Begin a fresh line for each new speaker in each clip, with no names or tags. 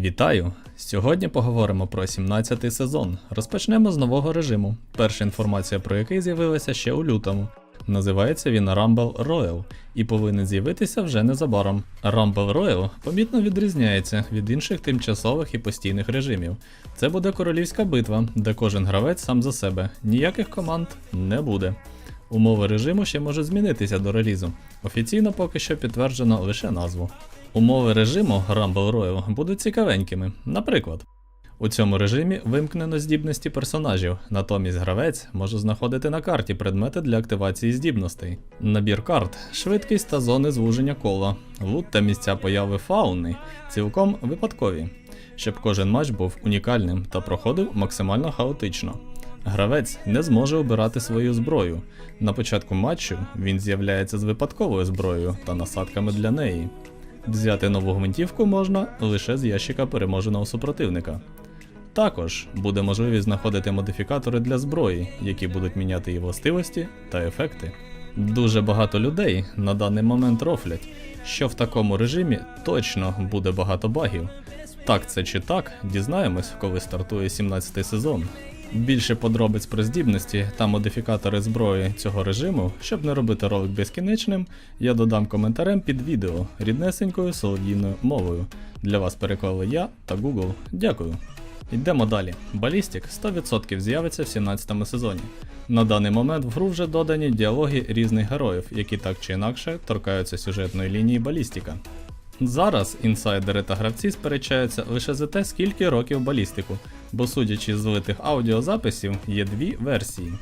Вітаю! Сьогодні поговоримо про 17-й сезон. Розпочнемо з нового режиму, перша інформація про який з'явилася ще у лютому. Називається він Rumble Royal і повинен з'явитися вже незабаром. Rumble Royal помітно відрізняється від інших тимчасових і постійних режимів. Це буде королівська битва, де кожен гравець сам за себе, ніяких команд не буде. Умови режиму ще можуть змінитися до релізу. Офіційно поки що підтверджено лише назву. Умови режиму Rumble Royal будуть цікавенькими. Наприклад, у цьому режимі вимкнено здібності персонажів, натомість гравець може знаходити на карті предмети для активації здібностей. Набір карт, швидкість та зони звуження кола, лут та місця появи фауни цілком випадкові, щоб кожен матч був унікальним та проходив максимально хаотично. Гравець не зможе обирати свою зброю. На початку матчу він з'являється з випадковою зброєю та насадками для неї. Взяти нову гвинтівку можна лише з ящика переможеного супротивника. Також буде можливість знаходити модифікатори для зброї, які будуть міняти її властивості та ефекти. Дуже багато людей на даний момент рофлять, що в такому режимі точно буде багато багів. Так це чи так, дізнаємось, коли стартує 17 сезон. Більше подробиць про здібності та модифікатори зброї цього режиму, щоб не робити ролик безкінечним, я додам коментарем під відео ріднесенькою солов'їною мовою. Для вас переклали я та Google. Дякую. Йдемо далі. Балістик 100% з'явиться в 17 сезоні. На даний момент в гру вже додані діалоги різних героїв, які так чи інакше торкаються сюжетної лінії балістика. Зараз інсайдери та гравці сперечаються лише за те, скільки років балістику, бо судячи з злитих аудіозаписів, є дві версії.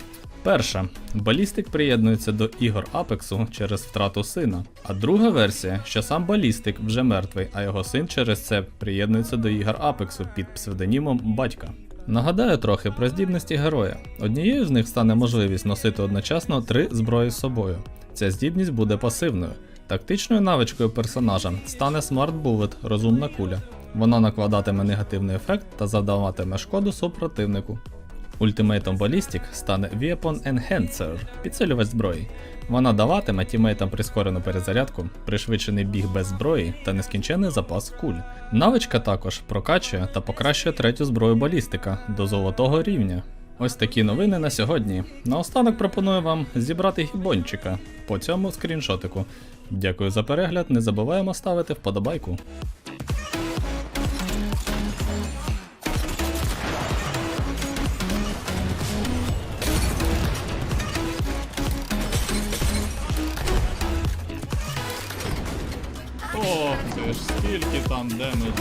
Перша балістик приєднується до ігор Апексу через втрату сина. А друга версія, що сам балістик вже мертвий, а його син через це приєднується до ігор Апексу під псевдонімом батька. Нагадаю трохи про здібності героя. Однією з них стане можливість носити одночасно три зброї з собою. Ця здібність буде пасивною. Тактичною навичкою персонажа стане Smart Bullet – розумна куля. Вона накладатиме негативний ефект та завдаватиме шкоду супротивнику. Ультимейтом Ballistic стане Weapon Enhancer – підсилювач зброї. Вона даватиме тімейтам прискорену перезарядку, пришвидшений біг без зброї та нескінченний запас куль. Навичка також прокачує та покращує третю зброю балістика до золотого рівня. Ось такі новини на сьогодні. Наостанок пропоную вам зібрати гібончика по цьому скріншотику. Дякую за перегляд, не забуваємо ставити вподобайку. Ох, ти ж скільки там демеджу.